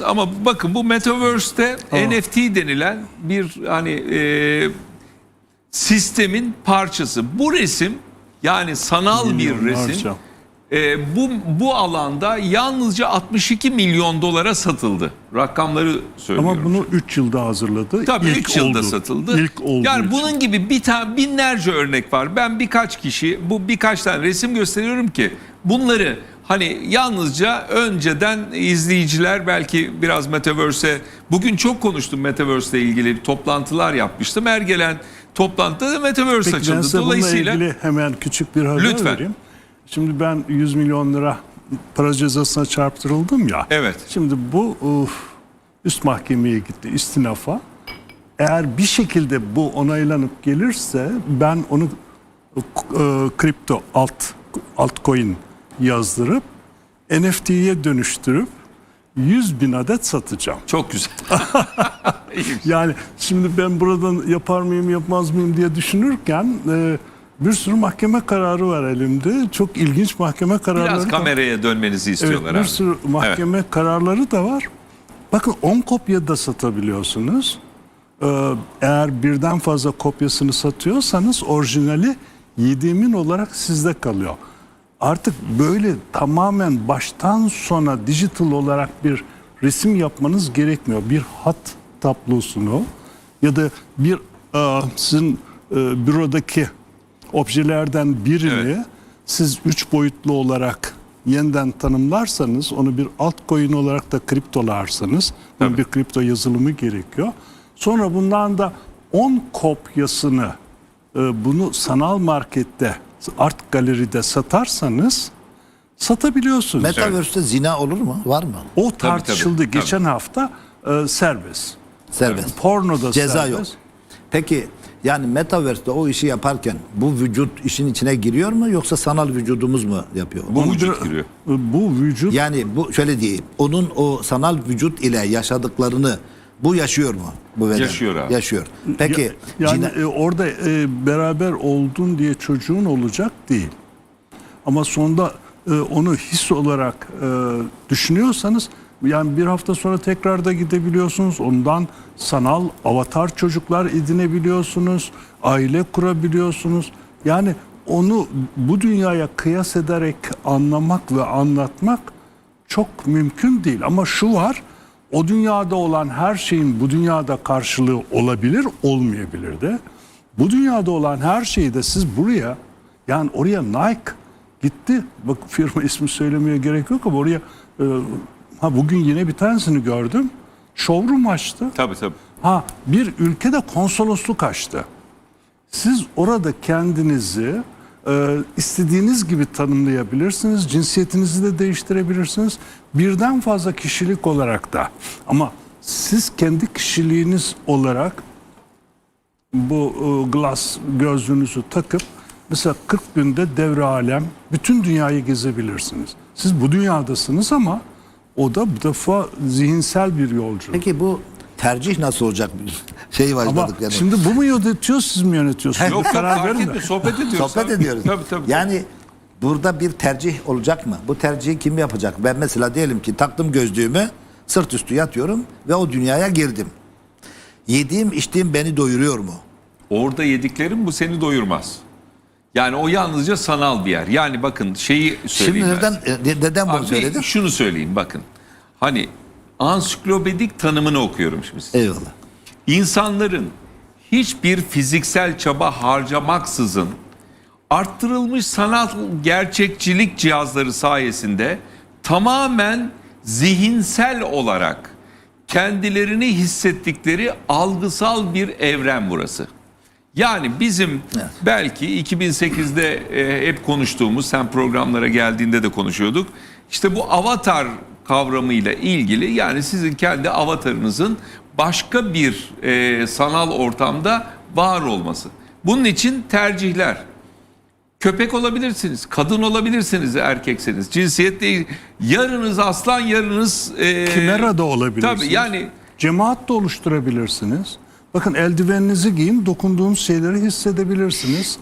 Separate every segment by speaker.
Speaker 1: Ama bakın bu Metaverse'te NFT denilen bir hani e, sistemin parçası. Bu resim yani sanal bir resim
Speaker 2: Milyonlarca.
Speaker 1: E, bu bu alanda yalnızca 62 milyon dolara satıldı. Rakamları söylüyorum.
Speaker 2: Ama bunu 3 yılda hazırladı.
Speaker 1: Tabii
Speaker 2: İlk
Speaker 1: 3 yılda
Speaker 2: oldu.
Speaker 1: satıldı.
Speaker 2: İlk olduğu
Speaker 1: yani
Speaker 2: için.
Speaker 1: bunun gibi bir tane binlerce örnek var. Ben birkaç kişi bu birkaç tane resim gösteriyorum ki bunları hani yalnızca önceden izleyiciler belki biraz Metaverse'e bugün çok konuştum Metaverse ile ilgili toplantılar yapmıştım. Her gelen toplantıda da Metaverse
Speaker 2: Peki ben
Speaker 1: açıldı.
Speaker 2: size bununla
Speaker 1: Dolayısıyla
Speaker 2: ilgili hemen küçük bir haber
Speaker 1: Lütfen.
Speaker 2: vereyim. Şimdi ben 100 milyon lira para cezasına çarptırıldım ya.
Speaker 1: evet.
Speaker 2: Şimdi bu uf, üst mahkemeye gitti istinafa. Eğer bir şekilde bu onaylanıp gelirse ben onu e, kripto alt altcoin yazdırıp NFT'ye dönüştürüp 100 bin adet satacağım.
Speaker 1: Çok güzel.
Speaker 2: Yani şimdi ben buradan yapar mıyım yapmaz mıyım diye düşünürken e, bir sürü mahkeme kararı var elimde. Çok ilginç mahkeme kararları
Speaker 1: Biraz
Speaker 2: da-
Speaker 1: kameraya dönmenizi
Speaker 2: Evet,
Speaker 1: istiyorlar.
Speaker 2: bir
Speaker 1: abi.
Speaker 2: sürü mahkeme kararları da var. Bakın 10 kopya da satabiliyorsunuz. Ee, Eğer birden fazla kopyasını satıyorsanız orijinali yediğimin olarak sizde kalıyor. Artık böyle tamamen baştan sona dijital olarak bir resim yapmanız gerekmiyor. Bir hat tablosunu ya da bir e, sizin e, bürodaki objelerden birini
Speaker 1: Evet.
Speaker 2: siz üç boyutlu olarak yeniden tanımlarsanız onu bir altcoin olarak da kriptolarsanız bunun
Speaker 1: Tabii.
Speaker 2: bir kripto yazılımı gerekiyor. Sonra bundan da 10 kopyasını e, bunu sanal markette art galeride satarsanız satabiliyorsunuz.
Speaker 3: Metaverse'te zina olur mu? Var mı?
Speaker 2: o
Speaker 1: tabii,
Speaker 2: tartışıldı
Speaker 1: tabii.
Speaker 2: geçen hafta e, serbest.
Speaker 3: Serbest.
Speaker 2: Pornoda
Speaker 3: Ceza
Speaker 2: serbest.
Speaker 3: yok. Peki yani Metaverse'te o işi yaparken bu vücut işin içine giriyor mu yoksa sanal vücudumuz mu yapıyor?
Speaker 1: Bu
Speaker 2: Onu
Speaker 1: vücut giriyor.
Speaker 2: Bu vücut
Speaker 3: Yani bu şöyle diyeyim. Onun o sanal vücut ile yaşadıklarını bu yaşıyor mu? Bu beden?
Speaker 1: Yaşıyor abi.
Speaker 3: Yaşıyor. Peki
Speaker 2: Ya- yani e, orada e, beraber oldun diye çocuğun olacak değil. Ama sonunda e, onu his olarak e, düşünüyorsanız yani bir hafta sonra tekrar da gidebiliyorsunuz. Ondan sanal avatar çocuklar edinebiliyorsunuz. Aile kurabiliyorsunuz. Yani onu bu dünyaya kıyas ederek anlamak ve anlatmak çok mümkün değil. Ama şu var, o dünyada olan her şeyin bu dünyada karşılığı olabilir, olmayabilir de. Bu dünyada olan her şeyi de siz buraya, yani oraya Nike gitti. Bak firma ismi söylemeye gerek yok ama oraya, e, ha bugün yine bir tanesini gördüm. Showroom açtı.
Speaker 1: Tabii tabii.
Speaker 2: Ha bir ülkede konsolosluk açtı. Siz orada kendinizi e, istediğiniz gibi tanımlayabilirsiniz. Cinsiyetinizi de değiştirebilirsiniz. Birden fazla kişilik olarak da. Ama siz kendi kişiliğiniz olarak bu e, glass gözlüğünüzü takıp mesela 40 günde devre alem bütün dünyayı gezebilirsiniz. Siz bu dünyadasınız ama o da bu defa zihinsel bir yolculuk.
Speaker 3: peki bu tercih nasıl olacak? Şey
Speaker 2: Ama
Speaker 3: başladık yani.
Speaker 2: şimdi bu mu yönetiyor siz mi yönetiyorsunuz?
Speaker 1: Yok yok
Speaker 2: Karar
Speaker 1: fark
Speaker 2: verin
Speaker 1: etmiyor. Sohbet ediyoruz.
Speaker 3: Sohbet
Speaker 1: abi.
Speaker 3: ediyoruz.
Speaker 1: Tabii tabii.
Speaker 3: Yani burada bir tercih olacak mı? Bu tercihi kim yapacak? Ben mesela diyelim ki taktım gözlüğümü, sırt üstü yatıyorum ve o dünyaya girdim. Yediğim içtiğim beni doyuruyor mu?
Speaker 1: Orada yediklerin bu seni doyurmaz. Yani o yalnızca sanal bir yer. Yani bakın şeyi
Speaker 3: Şimdi
Speaker 1: söyleyeyim. ben
Speaker 3: neden e, neden bunu
Speaker 1: Abi? Şunu söyleyeyim bakın. Hani ansiklopedik tanımını okuyorum şimdi. size.
Speaker 3: Eyvallah.
Speaker 1: İnsanların hiçbir fiziksel çaba harcamaksızın arttırılmış sanal gerçekçilik cihazları sayesinde tamamen zihinsel olarak kendilerini hissettikleri algısal bir evren burası. Yani bizim
Speaker 3: Evet.
Speaker 1: belki 2008'de e, hep konuştuğumuz, sen programlara geldiğinde de konuşuyorduk. İşte bu avatar kavramıyla ilgili yani sizin kendi avatarınızın başka bir e, sanal ortamda var olması. Bunun için tercihler. Köpek olabilirsiniz, kadın olabilirsiniz erkekseniz. Cinsiyet değil. Yarınız aslan, yarınız... E,
Speaker 2: Kimera da olabilirsiniz.
Speaker 1: Tabii yani
Speaker 2: Cemaat da oluşturabilirsiniz. Bakın eldiveninizi giyin, dokunduğunuz şeyleri hissedebilirsiniz.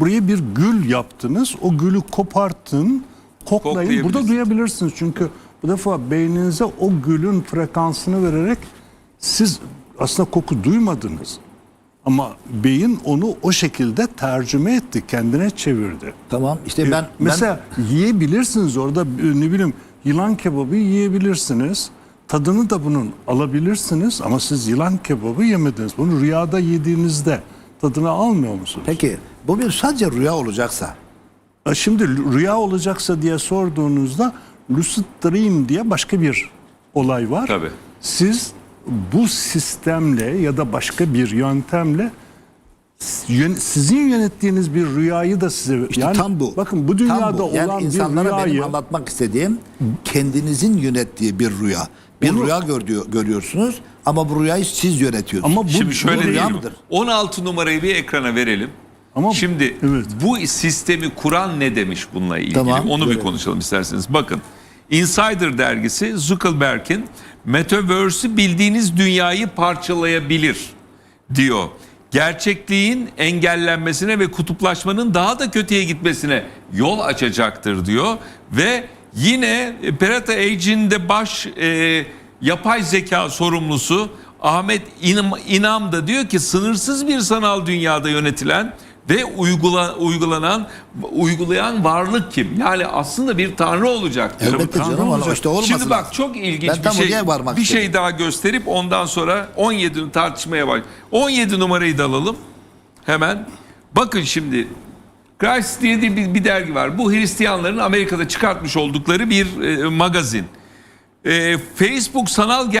Speaker 2: Buraya bir gül yaptınız, o gülü kopartın, koklayın. Burada duyabilirsiniz çünkü bu defa beyninize o gülün frekansını vererek siz aslında koku duymadınız. Ama beyin onu o şekilde tercüme etti, kendine çevirdi.
Speaker 3: Tamam işte ben
Speaker 2: Mesela yiyebilirsiniz orada e, ne bileyim yılan kebabı yiyebilirsiniz. Tadını da bunun alabilirsiniz ama siz yılan kebabı yemediniz. Bunu rüyada yediğinizde tadını almıyor musunuz?
Speaker 3: peki bu bir sadece rüya olacaksa
Speaker 2: E, Şimdi rüya olacaksa diye sorduğunuzda lucid dream diye başka bir olay var.
Speaker 1: Tabii.
Speaker 2: Siz bu sistemle ya da başka bir yöntemle yön- sizin yönettiğiniz bir rüyayı da size
Speaker 3: işte tam bu.
Speaker 2: Bakın bu dünyada
Speaker 3: Tam bu. yani
Speaker 2: olan bir
Speaker 3: insanlara benim
Speaker 2: rüyayı
Speaker 3: anlatmak istediğim kendinizin yönettiği bir rüya. Bir
Speaker 2: Onu-
Speaker 3: rüya gördüğü, görüyorsunuz ama bu rüyayı siz yönetiyorsunuz.
Speaker 2: ama bu,
Speaker 1: Şimdi şöyle
Speaker 3: rüya
Speaker 1: diyelim.
Speaker 3: mıdır?
Speaker 1: 16 numarayı bir ekrana verelim.
Speaker 2: Ama-
Speaker 1: Şimdi
Speaker 2: Evet.
Speaker 1: bu sistemi kuran ne demiş bununla ilgili?
Speaker 3: Tamam,
Speaker 1: Onu bir konuşalım isterseniz. Bakın Insider dergisi Zuckerberg'in Metaverse'ü bildiğiniz dünyayı parçalayabilir diyor. Gerçekliğin engellenmesine ve kutuplaşmanın daha da kötüye gitmesine yol açacaktır diyor. Ve yine Perata Age'in de baş e, yapay zeka sorumlusu Ahmet İnam, İnam da diyor ki sınırsız bir sanal dünyada yönetilen ve uygula, uygulanan uygulayan varlık kim? Yani aslında bir tanrı olacak.
Speaker 3: Elbette
Speaker 2: Tanrı
Speaker 3: canım
Speaker 2: olacak.
Speaker 3: işte.
Speaker 1: Şimdi bak çok ilginç
Speaker 3: Ben
Speaker 1: bir şey.
Speaker 3: varmak
Speaker 1: Bir şey
Speaker 3: istedim.
Speaker 1: daha gösterip ondan sonra 17'ni tartışmaya baş. 17 numarayı da alalım. Hemen. Bakın şimdi Christ diye bir, bir dergi var. Bu Hristiyanların Amerika'da çıkartmış oldukları bir e, magazin. E, Facebook sanal